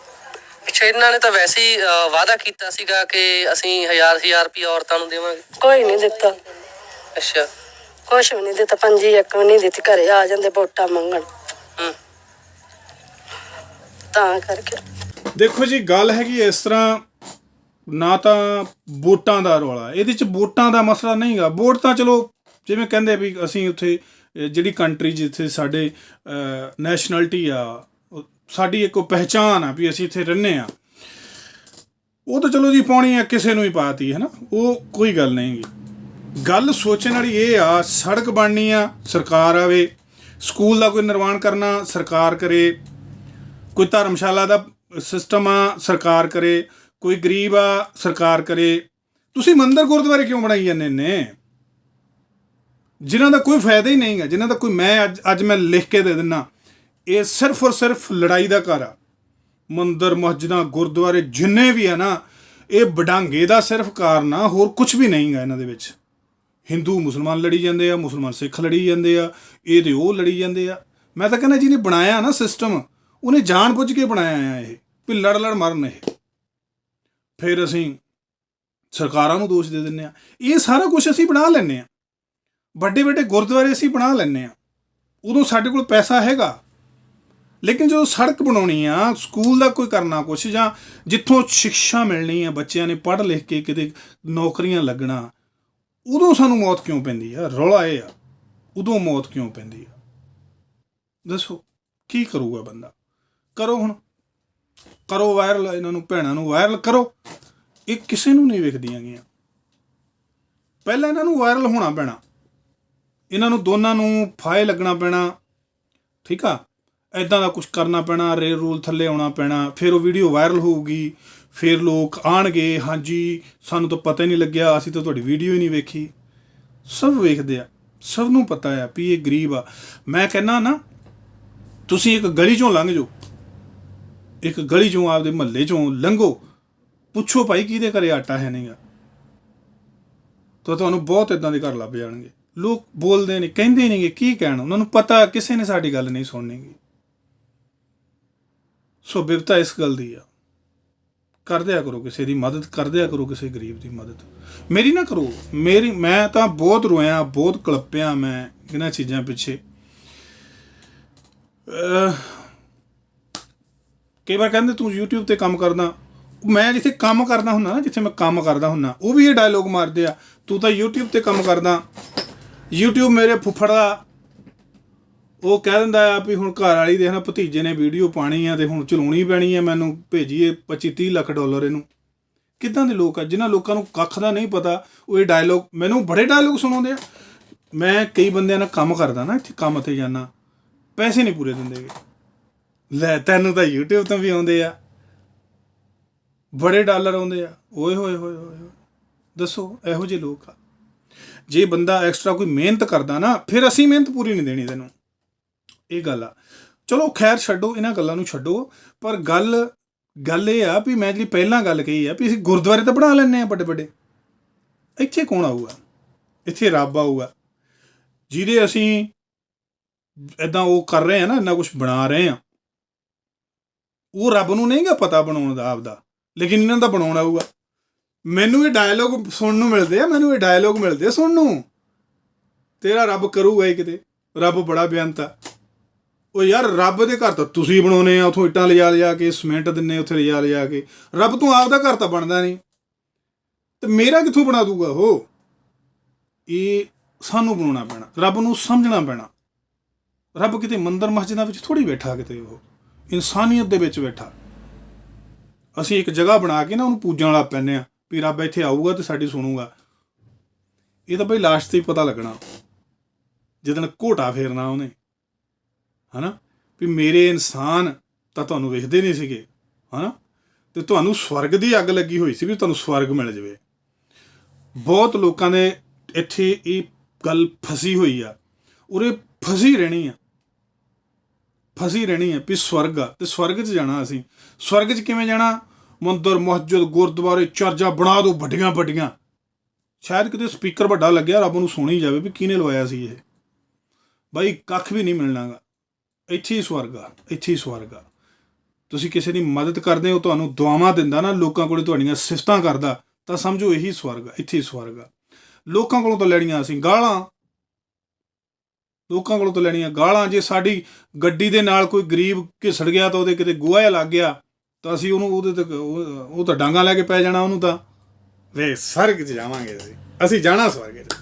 S4: ਅੱਛਾ ਇਹਨਾਂ ਨੇ ਤਾਂ ਵੈਸੇ ਹੀ ਅਹ, ਵਾਅਦਾ ਕੀਤਾ ਸੀਗਾ ਕਿ ਅਸੀਂ ਹਜ਼ਾਰ ਹਜ਼ਾਰ ਰੁਪਏ ਔਰਤਾਂ ਨੂੰ ਦੇਵਾਂਗੇ।
S2: ਕੋਈ ਨਹੀਂ ਦਿੱਤਾ।
S4: ਅੱਛਾ।
S2: ਕੁਛ ਵੀ ਨਹੀਂ ਦਿੱਤਾ ਪੰਜੀ ਇੱਕ ਵੀ ਨਹੀਂ ਦਿੱਤੀ ਘਰੇ ਆ ਜਾਂਦੇ ਵੋਟਾਂ ਮੰਗਣ।
S4: ਹੂੰ।
S2: ਤਾਂ ਕਰਕੇ।
S1: ਦੇਖੋ ਜੀ ਗੱਲ ਹੈਗੀ ਇਸ ਤਰ੍ਹਾਂ ਨਾ ਤਾਂ ਵੋਟਾਂ ਦਾ ਰੌਲਾ ਇਹਦੇ ਚ ਵੋਟਾਂ ਦਾ ਮਸਲਾ ਨਹੀਂਗਾ ਵੋਟ ਤਾਂ ਚਲੋ ਜਿਵੇਂ ਕਹਿੰਦੇ ਵੀ ਅਸੀਂ ਉੱਥੇ ਅਹ, ਜਿਹੜੀ ਕੰਟਰੀ ਜਿੱਥੇ ਸਾਡੇ ਨੈਸ਼ਨੈਲਿਟੀ ਆ ਉਹ ਸਾਡੀ ਇੱਕ ਉਹ ਪਹਿਚਾਨ ਆ ਵੀ ਅਸੀਂ ਇੱਥੇ ਰਹਿੰਦੇ ਆ। ਉਹ ਤਾਂ ਚਲੋ ਜੀ ਪਾਉਣੀ ਆ ਕਿਸੇ ਨੂੰ ਹੀ ਪਾਤੀ ਹੈ ਨਾ ਉਹ ਕੋਈ ਗੱਲ ਨਹੀਂਗੀ ਗੱਲ ਸੋਚਣ ਵਾਲੀ ਇਹ ਆ, ਸੜਕ ਬਣਨੀ ਆ, ਸਰਕਾਰ ਆਵੇ, ਸਕੂਲ ਦਾ ਕੋਈ ਨਿਰਮਾਣ ਕਰਨਾ, ਸਰਕਾਰ ਕਰੇ, ਕੋਈ ਧਰਮਸ਼ਾਲਾ ਦਾ ਸਿਸਟਮ ਆ, ਸਰਕਾਰ ਕਰੇ, ਕੋਈ ਗਰੀਬ ਆ, ਸਰਕਾਰ ਕਰੇ। ਤੁਸੀਂ ਮੰਦਰ ਗੁਰਦੁਆਰੇ ਕਿਉਂ ਬਣਾਈ ਜਾਂਦੇ ਨੇ? ਜਿਨ੍ਹਾਂ ਦਾ ਕੋਈ ਫਾਇਦਾ ਹੀ ਨਹੀਂ ਨਹੀਂਗਾ ਜਿਨ੍ਹਾਂ ਦਾ ਕੋਈ ਮੈਂ ਅੱਜ ਅੱਜ ਮੈਂ ਲਿਖ ਕੇ ਦੇ ਦਿੰਨਾ, ਇਹ ਸਿਰਫ ਔਰ ਸਿਰਫ ਲੜਾਈ ਦਾ ਘਰ ਆ। ਮੰਦਰ, ਮਸਜਿਦਾਂ, ਗੁਰਦੁਆਰੇ ਜਿੰਨੇ ਵੀ ਆ ਨਾ, ਇਹ ਬਡਾਂਗੇ ਦਾ ਸਿਰਫ ਕਾਰਨ ਆ, ਹੋਰ ਕੁਝ ਵੀ ਨਹੀਂ ਨਹੀਂਗਾ ਇਹਨਾਂ ਦੇ ਵਿੱਚ। ਹਿੰਦੂ ਮੁਸਲਮਾਨ ਲੜੀ ਜਾਂਦੇ ਆ, ਮੁਸਲਮਾਨ ਸਿੱਖ ਲੜੀ ਜਾਂਦੇ ਆ, ਇਹ ਤੇ ਉਹ ਲੜੀ ਜਾਂਦੇ ਆ। ਮੈਂ ਤਾਂ ਕਹਿੰਦਾ ਜਿਹਨੇ ਬਣਾਇਆ ਨਾ ਸਿਸਟਮ ਉਹਨੇ ਜਾਣ ਬੁੱਝ ਕੇ ਬਣਾਇਆ ਆ ਇਹ, ਵੀ ਲੜ ਲੜ ਮਰਨ ਇਹ। ਫਿਰ ਅਸੀਂ ਸਰਕਾਰਾਂ ਨੂੰ ਦੋਸ਼ ਦੇ ਦਿੰਨੇ ਆ। ਇਹ ਸਾਰਾ ਕੁਝ ਅਸੀਂ ਬਣਾ ਲੈਂਦੇ ਆ। ਵੱਡੇ ਵੱਡੇ ਗੁਰਦੁਆਰੇ ਅਸੀਂ ਬਣਾ ਲੈਂਦੇ ਆ। ਉਦੋਂ ਸਾਡੇ ਕੋਲ ਪੈਸਾ ਹੈਗਾ। ਲੇਕਿਨ ਜਦੋਂ ਸੜਕ ਬਣਾਉਣੀ ਆ, ਸਕੂਲ ਦਾ ਕੋਈ ਕਰਨਾ ਕੁਛ ਜਾਂ ਜਿੱਥੋਂ ਸਿੱਖਿਆ ਮਿਲਣੀ ਆ, ਬੱਚਿਆਂ ਨੇ ਪੜ੍ਹ ਲਿਖ ਕੇ ਕਿਤੇ ਨੌਕਰੀਆਂ ਲੱਗਣਾ ਉਦੋਂ ਸਾਨੂੰ ਮੌਤ ਕਿਉਂ ਪੈਂਦੀ ਆ? ਰੌਲਾ ਇਹ ਆ। ਉਦੋਂ ਮੌਤ ਕਿਉਂ ਪੈਂਦੀ ਆ? ਦੱਸੋ, ਕੀ ਕਰੂਗਾ ਬੰਦਾ? ਕਰੋ ਹੁਣ। ਕਰੋ ਵਾਇਰਲ, ਇਹਨਾਂ ਨੂੰ, ਭੈਣਾਂ ਨੂੰ ਵਾਇਰਲ ਕਰੋ। ਇਹ ਕਿਸੇ ਨੂੰ ਨਹੀਂ ਵਿਖਦੀਆਂ ਗਈਆਂ। ਪਹਿਲਾਂ ਇਹਨਾਂ ਨੂੰ ਵਾਇਰਲ ਹੋਣਾ ਪੈਣਾ। ਇਹਨਾਂ ਨੂੰ ਦੋਨਾਂ ਨੂੰ ਫਾਇਲ ਲੱਗਣਾ ਪੈਣਾ। ਠੀਕ ਆ? ਐਦਾਂ ਦਾ ਕੁਝ ਕਰਨਾ ਪੈਣਾ, ਰੇਲ ਰੂਲ ਥੱਲੇ ਆਉਣਾ ਪੈਣਾ। ਫਿਰ ਉਹ ਵੀਡੀਓ ਵਾਇਰਲ ਹੋਊਗੀ। ਫਿਰ ਲੋਕ ਆਣਗੇ, ਹਾਂਜੀ, ਸਾਨੂੰ ਤਾਂ ਪਤਾ ਹੀ ਨਹੀਂ ਲੱਗਿਆ, ਅਸੀਂ ਤਾਂ ਤੁਹਾਡੀ ਵੀਡੀਓ ਹੀ ਨਹੀਂ ਵੇਖੀ। ਸਭ ਵੇਖਦੇ ਆ, ਸਭ ਨੂੰ ਪਤਾ ਆ ਵੀ ਇਹ ਗਰੀਬ ਆ। ਮੈਂ ਕਹਿੰਦਾ ਨਾ, ਤੁਸੀਂ ਇੱਕ ਗਲੀ ਚੋਂ ਲੰਘ ਜਾਓ। ਇੱਕ ਗਲੀ ਚੋਂ ਆਪਦੇ ਮਹੱਲੇ ਚੋਂ ਲੰਘੋ। ਪੁੱਛੋ ਭਾਈ ਕਿਹਦੇ ਘਰੇ ਆਟਾ ਹੈ ਨਹੀਂਗਾ ਤਾਂ ਤੁਹਾਨੂੰ ਬਹੁਤ ਇਦਾਂ ਦੇ ਘਰ ਲੱਭ ਜਾਣਗੇ। ਲੋਕ ਬੋਲਦੇ ਨੇ, ਕਹਿੰਦੇ ਨੇਗੇ, ਕੀ ਕਹਿਣ? ਉਹਨਾਂ ਨੂੰ ਪਤਾ, ਕਿਸੇ ਨੇ ਸਾਡੀ ਗੱਲ ਨਹੀਂ ਸੁਣਨੀਗੀ ਸੋ ਬਿਪਤਾ ਇਸ ਗੱਲ ਦੀ ਆ। ਕਰਦਿਆ ਕਰੋ ਕਿਸੇ ਦੀ ਮਦਦ ਕਰਦਿਆ ਕਰੋ ਕਿਸੇ ਗਰੀਬ ਦੀ ਮਦਦ। ਮੇਰੀ ਨਾ ਕਰੋ, ਮੇਰੀ, ਮੈਂ ਤਾਂ ਬਹੁਤ ਰੋਇਆ, ਬਹੁਤ ਕਲਪਿਆ ਮੈਂ ਇਹਨਾਂ ਚੀਜ਼ਾਂ ਪਿੱਛੇ। ਕਈ ਵਾਰ ਕਹਿੰਦੇ ਤੂੰ YouTube ਤੇ ਕੰਮ ਕਰਦਾ। ਮੈਂ ਜਿੱਥੇ ਕੰਮ ਕਰਦਾ ਹੁੰਦਾ ਨਾ, ਜਿੱਥੇ ਮੈਂ ਕੰਮ ਕਰਦਾ ਹੁੰਦਾ, ਉਹ ਵੀ ਇਹ ਡਾਇਲੋਗ ਮਾਰਦੇ ਆ। ਤੂੰ ਤਾਂ YouTube ਤੇ ਕੰਮ ਕਰਦਾ। YouTube ਮੇਰੇ ਫੁੱਫੜ ਦਾ ਉਹ ਕਹਿ ਦਿੰਦਾ ਆ ਵੀ ਹੁਣ ਘਰ ਵਾਲੀ ਦੇਖ ਨਾ ਭਤੀਜੇ ਨੇ ਵੀਡੀਓ ਪਾਣੀ ਆ ਤੇ ਹੁਣ ਚਲਾਉਣੀ ਪੈਣੀ ਆ ਮੈਨੂੰ, ਭੇਜੀਏ 25 30 ਲੱਖ ਡਾਲਰ ਇਹਨੂੰ। ਕਿੱਦਾਂ ਦੇ ਲੋਕ ਆ? ਜਿਨ੍ਹਾਂ ਲੋਕਾਂ ਨੂੰ ਕੱਖ ਦਾ ਨਹੀਂ ਪਤਾ, ਉਹ ਇਹ ਡਾਇਲੋਗ ਮੈਨੂੰ ਬੜੇ ਡਾਇਲੋਗ ਸੁਣਾਉਂਦੇ ਆ। ਮੈਂ ਕਈ ਬੰਦਿਆਂ ਨਾਲ ਕੰਮ ਕਰਦਾ ਨਾ ਇੱਥੇ, ਕੰਮ ਤੇ ਜਾਣਾ ਪੈਸੇ ਨਹੀਂ ਪੂਰੇ ਦਿੰਦੇ ਲੈ, ਤੈਨੂੰ ਤਾਂ YouTube ਤੋਂ ਵੀ ਆਉਂਦੇ ਆ। ਬੜੇ ਡਾਲਰ ਆਉਂਦੇ ਆ। ਓਏ ਹੋਏ ਹੋਏ ਹੋਏ ਹੋਏ। ਦੱਸੋ, ਇਹੋ ਜਿਹੇ ਲੋਕ ਆ। ਜੇ ਬੰਦਾ ਐਕਸਟਰਾ ਕੋਈ ਮਿਹਨਤ ਕਰਦਾ ਨਾ, ਫਿਰ ਅਸੀਂ ਮਿਹਨਤ ਪੂਰੀ ਨਹੀਂ ਦੇਣੀ ਤੈਨੂੰ। ਇਹ ਗੱਲ ਆ। ਚਲੋ ਖੈਰ ਛੱਡੋ, ਇਹਨਾਂ ਗੱਲਾਂ ਨੂੰ ਛੱਡੋ, ਪਰ ਗੱਲ ਗੱਲ ਇਹ ਆ ਵੀ ਮੈਂ ਜਿਹੜੀ ਪਹਿਲਾਂ ਗੱਲ ਕਹੀ ਆ ਵੀ ਅਸੀਂ ਗੁਰਦੁਆਰੇ ਤਾਂ ਬਣਾ ਲੈਂਦੇ ਆ ਵੱਡੇ ਵੱਡੇ ਇੱਥੇ ਕੌਣ ਆਊਗਾ? ਇੱਥੇ ਰੱਬ ਆਊਗਾ। ਜਿਹਦੇ ਅਸੀਂ ਇਦਾਂ ਉਹ ਕਰ ਰਹੇ ਆ ਨਾ, ਇੰਨਾ ਕੁਝ ਬਣਾ ਰਹੇ ਆ ਉਹ ਰੱਬ ਨੂੰ ਨਹੀਂਗਾ ਪਤਾ ਬਣਾਉਣ ਦਾ ਆਪਦਾ, ਲੇਕਿਨ ਇਹਨਾਂ ਦਾ ਬਣਾਉਣ ਆਊਗਾ। ਮੈਨੂੰ ਇਹ ਡਾਇਲੋਗ ਸੁਣਨ ਨੂੰ ਮਿਲਦੇ ਆ, ਮੈਨੂੰ ਇਹ ਡਾਇਲੋਗ ਮਿਲਦੇ ਆ ਸੁਣਨ ਨੂੰ। ਤੇਰਾ ਰੱਬ ਕਰੂਗਾ ਹੀ ਕਿਤੇ। ਰੱਬ ਬੜਾ ਬੇਅੰਤ ਆ। ਉਹ ਯਾਰ, ਰੱਬ ਦੇ ਘਰ ਤਾਂ ਤੁਸੀਂ ਬਣਾਉਨੇ ਆ, ਉਥੋਂ ਇੱਟਾਂ ਲਿਜਾ ਲਿਜਾ ਕੇ, ਸਿਮੈਂਟ ਦਿੰਨੇ ਉੱਥੇ ਲਿਜਾ ਲਿਜਾ ਕੇ। ਰੱਬ ਤੂੰ ਆਪਦਾ ਘਰ ਤਾਂ ਬਣਦਾ ਨਹੀਂ। ਤੇ ਮੇਰਾ ਕਿੱਥੋਂ ਬਣਾ ਦੂਗਾ ਉਹ? ਇਹ ਸਾਨੂੰ ਬਣਾਉਣਾ ਪੈਣਾ, ਰੱਬ ਨੂੰ ਸਮਝਣਾ ਪੈਣਾ। ਰੱਬ ਕਿਤੇ ਮੰਦਰ ਮਸਜਿਦਾਂ ਵਿੱਚ ਥੋੜੀ ਬੈਠਾ ਕਿਤੇ ਉਹ, ਇਨਸਾਨੀਅਤ ਦੇ ਵਿੱਚ ਬੈਠਾ। ਅਸੀਂ ਇੱਕ ਜਗ੍ਹਾ ਬਣਾ ਕੇ ਨਾ ਉਹਨੂੰ ਪੂਜਣ ਵਾਲਾ ਪੈਨੇ ਆ, ਵੀ ਰੱਬ ਇੱਥੇ ਆਊਗਾ ਤੇ ਸਾਡੀ ਸੁਣੂਗਾ। ਇਹ ਤਾਂ ਬਈ ਲਾਸਟ ਤੇ ਹੀ ਪਤਾ ਲੱਗਣਾ। ਜਦੋਂ ਘੋਟਾ ਫੇਰਨਾ ਉਹਨੇ। ਹਨਾ? ਵੀ ਮੇਰੇ ਇਨਸਾਨ ਤਾਂ ਤੁਹਾਨੂੰ ਵੇਖਦੇ ਨਹੀਂ ਸੀਗੇ, ਹਨਾ? ਤੇ ਤੁਹਾਨੂੰ ਸਵਰਗ ਦੀ ਅੱਗ ਲੱਗੀ ਹੋਈ ਸੀ ਵੀ ਤੁਹਾਨੂੰ ਸਵਰਗ ਮਿਲ ਜਾਵੇ। ਬਹੁਤ ਲੋਕਾਂ ਨੇ ਇੱਥੇ ਇਹ ਗੱਲ ਫਸੀ ਹੋਈ ਆ। ਉਰੇ ਫਸੀ ਰਹਿਣੀ ਆ। ਫਸੀ ਰਹਿਣੀ ਆ ਵੀ ਸਵਰਗ ਆ ਤੇ ਸਵਰਗ 'ਚ ਜਾਣਾ ਅਸੀਂ। ਸਵਰਗ 'ਚ ਕਿਵੇਂ ਜਾਣਾ? ਮੰਦਰ, ਮਸਜਿਦ, ਗੁਰਦੁਆਰੇ, ਚਰਚਾ ਬਣਾ ਦੋ, ਵੱਡੀਆਂ ਵੱਡੀਆਂ। ਸ਼ਾਇਦ ਕਿਤੇ ਸਪੀਕਰ ਵੱਡਾ ਲੱਗਿਆ, ਰੱਬ ਨੂੰ ਸੁਣੀ ਜਾਵੇ ਵੀ ਕਿਹਨੇ ਲਵਾਇਆ ਸੀ ਇਹ? ਬਾਈ ਕੱਖ ਵੀ ਨਹੀਂ ਮਿਲਣਾਗਾ। ਇੱਥੇ ਹੀ ਸਵਰਗ ਆ, ਇੱਥੇ ਹੀ ਸਵਰਗ ਆ। ਤੁਸੀਂ ਕਿਸੇ ਦੀ ਮਦਦ ਕਰਦੇ ਹੋ, ਤੁਹਾਨੂੰ ਦੁਆਵਾਂ ਦਿੰਦਾ ਨਾ, ਲੋਕਾਂ ਕੋਲੇ ਤੁਹਾਡੀਆਂ ਸਿਫਤਾਂ ਕਰਦਾ, ਤਾਂ ਸਮਝੋ ਇਹੀ ਸਵਰਗ ਆ, ਇੱਥੇ ਹੀ ਸਵਰਗ ਆ। ਲੋਕਾਂ ਕੋਲੋਂ ਤਾਂ ਲੈਣੀਆਂ ਅਸੀਂ ਗਾਲਾਂ। ਲੋਕਾਂ ਕੋਲੋਂ ਤਾਂ ਲੈਣੀਆਂ ਗਾਲਾਂ। ਜੇ ਸਾਡੀ ਗੱਡੀ ਦੇ ਨਾਲ ਕੋਈ ਗਰੀਬ ਘਿਸੜ ਗਿਆ ਤਾਂ ਉਹਦੇ ਕਿਤੇ ਗੋਹਾ ਲੱਗ ਗਿਆ, ਤਾਂ ਅਸੀਂ ਉਹਨੂੰ ਉਹਦੇ ਤੇ ਉਹ ਤਾਂ ਡਾਂਗਾ ਲੈ ਕੇ ਪੈ ਜਾਣਾ ਉਹਨੂੰ ਤਾਂ। ਵੇ ਸਰਗ 'ਚ ਜਾਵਾਂਗੇ ਅਸੀਂ। ਅਸੀਂ ਜਾਣਾ ਸਵਰਗ 'ਚ।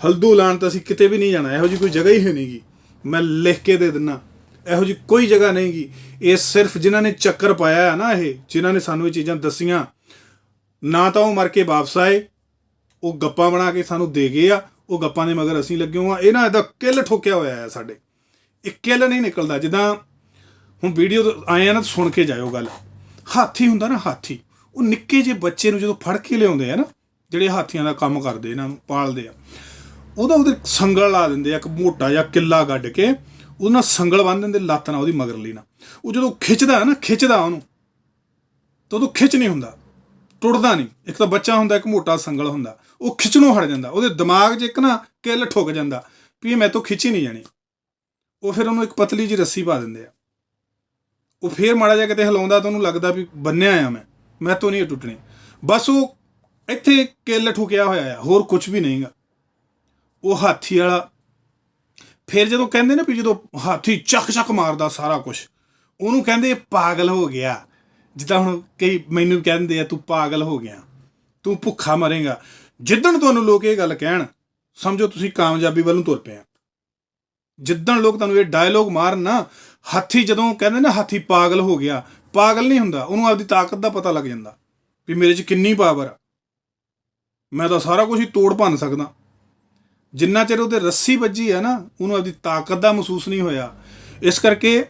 S1: ਹਲਦੂ ਲਾਣ ਤਾਂ ਅਸੀਂ ਕਿਤੇ ਵੀ ਨਹੀਂ ਜਾਣਾ, ਇਹੋ ਜੀ ਕੋਈ ਜਗ੍ਹਾ ਹੀ ਨਹੀਂਗੀ। ਮੈਂ ਲਿਖ ਕੇ ਦੇ ਦਿੰਨਾ। ਇਹੋ ਜੀ ਕੋਈ ਜਗ੍ਹਾ ਨਹੀਂਗੀ ਇਹ ਸਿਰਫ ਜਿਨ੍ਹਾਂ ਨੇ ਚੱਕਰ ਪਾਇਆ ਹੈ ਨਾ ਇਹ, ਜਿਨ੍ਹਾਂ ਨੇ ਸਾਨੂੰ ਇਹ ਚੀਜ਼ਾਂ ਦੱਸੀਆਂ, ਨਾ ਤਾਂ ਉਹ ਮਰ ਕੇ ਵਾਪਸ ਆਏ, ਉਹ ਗੱਪਾਂ ਬਣਾ ਕੇ ਸਾਨੂੰ ਦੇ ਗਏ ਆ, ਉਹ ਗੱਪਾਂ ਦੇ ਮਗਰ ਅਸੀਂ ਲੱਗੇ ਹੋਏ ਇਹ ਨਾ ਇਹਦਾ ਕਿੱਲ ਠੋਕਿਆ ਹੋਇਆ ਹੈ ਸਾਡੇ। ਇਹ ਕਿੱਲ ਨਹੀਂ ਨਿਕਲਦਾ। ਜਿੱਦਾਂ ਹੁਣ ਵੀਡੀਓ ਆਏ ਆ ਨਾ ਸੁਣ ਕੇ ਜਾਇਓ ਗੱਲ। ਹਾਥੀ ਹੁੰਦਾ ਨਾ ਹਾਥੀ। ਉਹ ਨਿੱਕੇ ਜਿਹੇ ਬੱਚੇ ਨੂੰ ਜਦੋਂ ਫੜ ਕੇ ਲਿਆਉਂਦੇ ਆ ਨਾ, ਜਿਹੜੇ ਹਾਥੀਆਂ ਦਾ ਕੰਮ ਕਰਦੇ ਇਹਨਾਂ ਨੂੰ, ਪਾਲਦੇ ਆ। ਉਹਦਾ ਉਹਦੇ ਸੰਗਲ ਲਾ ਦਿੰਦੇ ਆ, ਇੱਕ ਮੋਟਾ ਜਿਹਾ ਕਿੱਲਾ ਗੱਡ ਕੇ, ਉਹਦੇ ਨਾਲ ਸੰਗਲ ਬੰਨ ਦਿੰਦੇ, ਲੱਤ ਨਾਲ ਉਹਦੀ ਮਗਰਲੀ ਨਾਲ। ਉਹ ਜਦੋਂ ਖਿੱਚਦਾ ਨਾ, ਖਿੱਚਦਾ ਉਹਨੂੰ, ਤਾਂ ਉਦੋਂ ਖਿੱਚ ਨਹੀਂ ਹੁੰਦਾ, ਟੁੱਟਦਾ ਨਹੀਂ। ਇੱਕ ਤਾਂ ਬੱਚਾ ਹੁੰਦਾ, ਇੱਕ ਮੋਟਾ ਸੰਗਲ ਹੁੰਦਾ, ਉਹ ਖਿੱਚਣੋਂ ਹਟ ਜਾਂਦਾ। ਉਹਦੇ ਦਿਮਾਗ 'ਚ ਇੱਕ ਨਾ ਕਿੱਲ ਠੁੱਕ ਜਾਂਦਾ ਵੀ ਇਹ ਮੈਂ ਤੋਂ ਖਿੱਚੀ ਨਹੀਂ ਜਾਣੀ। ਉਹ ਫਿਰ ਉਹਨੂੰ ਇੱਕ ਪਤਲੀ ਜਿਹੀ ਰੱਸੀ ਪਾ ਦਿੰਦੇ ਆ। ਉਹ ਫੇਰ ਮਾੜਾ ਜਿਹਾ ਕਿਤੇ ਹਿਲਾਉਂਦਾ ਤਾਂ ਉਹਨੂੰ ਲੱਗਦਾ ਵੀ ਬੰਨਿਆ ਆ ਮੈਂ ਮੈਂ ਤੋਂ ਨਹੀਂ ਇਹ ਟੁੱਟਣੀ। ਬਸ ਉਹ ਇੱਥੇ ਕਿੱਲ ਠੁਕਿਆ ਹੋਇਆ ਆ, ਹੋਰ ਕੁਝ ਵੀ ਨਹੀਂਗਾ। ਉਹ ਹਾਥੀ ਵਾਲਾ। ਫਿਰ ਜਦੋਂ ਕਹਿੰਦੇ ਨੇ ਵੀ ਜਦੋਂ ਹਾਥੀ ਚੱਕ ਚੱਕ ਮਾਰਦਾ ਸਾਰਾ ਕੁਝ ਉਹਨੂੰ ਕਹਿੰਦੇ ਪਾਗਲ ਹੋ ਗਿਆ। ਜਿੱਦਾਂ ਹੁਣ ਕਈ ਮੈਨੂੰ ਕਹਿੰਦੇ ਆ, ਤੂੰ ਪਾਗਲ ਹੋ ਗਿਆ। ਤੂੰ ਭੁੱਖਾ ਮਰੇਗਾ। ਜਿੱਦਣ ਤੁਹਾਨੂੰ ਲੋਕ ਇਹ ਗੱਲ ਕਹਿਣ, ਸਮਝੋ ਤੁਸੀਂ ਕਾਮਯਾਬੀ ਵੱਲ ਨੂੰ ਤੁਰ ਪਏ ਆ ਜਿੱਦਣ ਲੋਕ ਤੁਹਾਨੂੰ ਇਹ ਡਾਇਲੋਗ ਮਾਰਨ ਨਾ, ਹਾਥੀ ਜਦੋਂ ਕਹਿੰਦੇ ਨਾ ਹਾਥੀ ਪਾਗਲ ਹੋ ਗਿਆ, ਪਾਗਲ ਨਹੀਂ ਹੁੰਦਾ, ਉਹਨੂੰ ਆਪਦੀ ਤਾਕਤ ਦਾ ਪਤਾ ਲੱਗ ਜਾਂਦਾ ਵੀ ਮੇਰੇ 'ਚ ਕਿੰਨੀ ਪਾਵਰ ਆ। ਮੈਂ ਤਾਂ ਸਾਰਾ ਕੁਝ ਹੀ ਤੋੜ ਭੰਨ ਸਕਦਾ। ਜਿੰਨਾ ਚਿਰ ਉਹਦੇ ਰੱਸੀ ਵੱਜੀ ਹੈ ਨਾ, ਉਹਨੂੰ ਆਪਦੀ ਤਾਕਤ ਦਾ ਮਹਿਸੂਸ ਨਹੀਂ ਹੋਇਆ। ਇਸ ਕਰਕੇ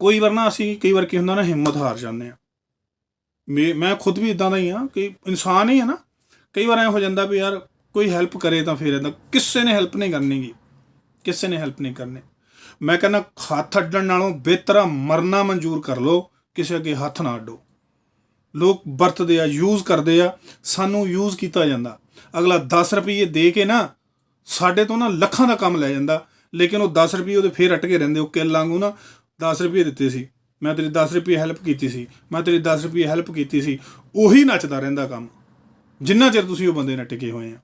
S1: ਕੋਈ ਵਾਰ ਨਾ ਅਸੀਂ ਕਈ ਵਾਰ ਕੀ ਹੁੰਦਾ ਨਾ, ਹਿੰਮਤ ਹਾਰ ਜਾਂਦੇ ਆ ਮੈਂ ਮੈਂ ਖੁਦ ਵੀ ਇਦਾਂ ਦਾ ਹੀ ਆ ਕਿ ਇਨਸਾਨ ਹੀ ਹੈ ਨਾ, ਕਈ ਵਾਰ ਐ ਹੋ ਜਾਂਦਾ ਵੀ ਯਾਰ ਕੋਈ ਹੈਲਪ ਕਰੇ ਤਾਂ ਫਿਰ ਇਦਾਂ ਕਿਸੇ ਨੇ ਹੈਲਪ ਨਹੀਂ ਕਰਨੀਗੀ ਕਿਸੇ ਨੇ ਹੈਲਪ ਨਹੀਂ ਕਰਨੀ। ਮੈਂ ਕਹਿੰਦਾ ਹੱਥ ਅੱਡਣ ਨਾਲੋਂ ਬਿਹਤਰ ਮਰਨਾ ਮਨਜ਼ੂਰ ਕਰ ਲਓ, ਕਿਸੇ ਅੱਗੇ ਹੱਥ ਨਾ ਅੱਡੋ। ਲੋਕ ਵਰਤਦੇ ਆ, ਯੂਜ਼ ਕਰਦੇ ਆ, ਸਾਨੂੰ ਯੂਜ਼ ਕੀਤਾ ਜਾਂਦਾ। ਅਗਲਾ 10 ਰੁਪਏ ਦੇ ਕੇ ਨਾ, ਸਾਡੇ ਤੋਂ ਨਾ ਲੱਖਾਂ ਦਾ ਕੰਮ ਲੈ ਜਾਂਦਾ। ਲੇਕਿਨ ਉਹ 10 ਰੁਪਏ ਉਹਦੇ ਫੇਰ ਅਟਕੇ ਰਹਿੰਦੇ, ਉਹ ਕਿੱਲ ਵਾਂਗੂ ਨਾ 10 ਰੁਪਏ ਦਿੱਤੇ ਸੀ। ਮੈਂ ਤੇਰੀ 10 ਰੁਪਏ ਹੈਲਪ ਕੀਤੀ ਸੀ। ਮੈਂ ਤੇਰੀ 10 ਰੁਪਏ ਹੈਲਪ ਕੀਤੀ ਸੀ। ਉਹੀ ਨੱਚਦਾ ਰਹਿੰਦਾ ਕੰਮ। ਜਿੰਨਾ ਚਿਰ ਤੁਸੀਂ ਉਹ ਬੰਦੇ ਨਾਲ ਟਿਕੇ ਹੋਏ ਆ।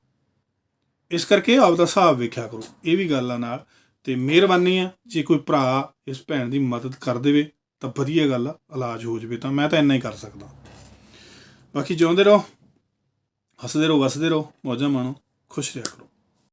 S1: ਇਸ ਕਰਕੇ ਆਪਦਾ ਹਿਸਾਬ ਵੇਖਿਆ ਕਰੋ। ਇਹ ਵੀ ਗੱਲ ਆ ਨਾਲ। ਤੇ ਮਿਹਰਬਾਨੀ ਆ। ਜੇ ਕੋਈ ਭਰਾ ਇਸ ਭੈਣ ਦੀ ਮਦਦ ਕਰ ਦੇਵੇ, ਤਾਂ ਵਧੀਆ ਗੱਲ ਆ। ਇਲਾਜ ਹੋ ਜਵੇ ਤਾਂ ਮੈਂ ਤਾਂ ਇੰਨਾ ਹੀ ਕਰ ਸਕਦਾ। ਬਾਕੀ ਜਿਉਂਦੇ ਰਹੋ। ਹੱਸਦੇ ਰਹੋ ਵਸਦੇ ਰਹੋ ਮੌਜਾਂ ਮਾਣੋ ਖੁਸ਼ ਰਿਹਾ ਕਰੋ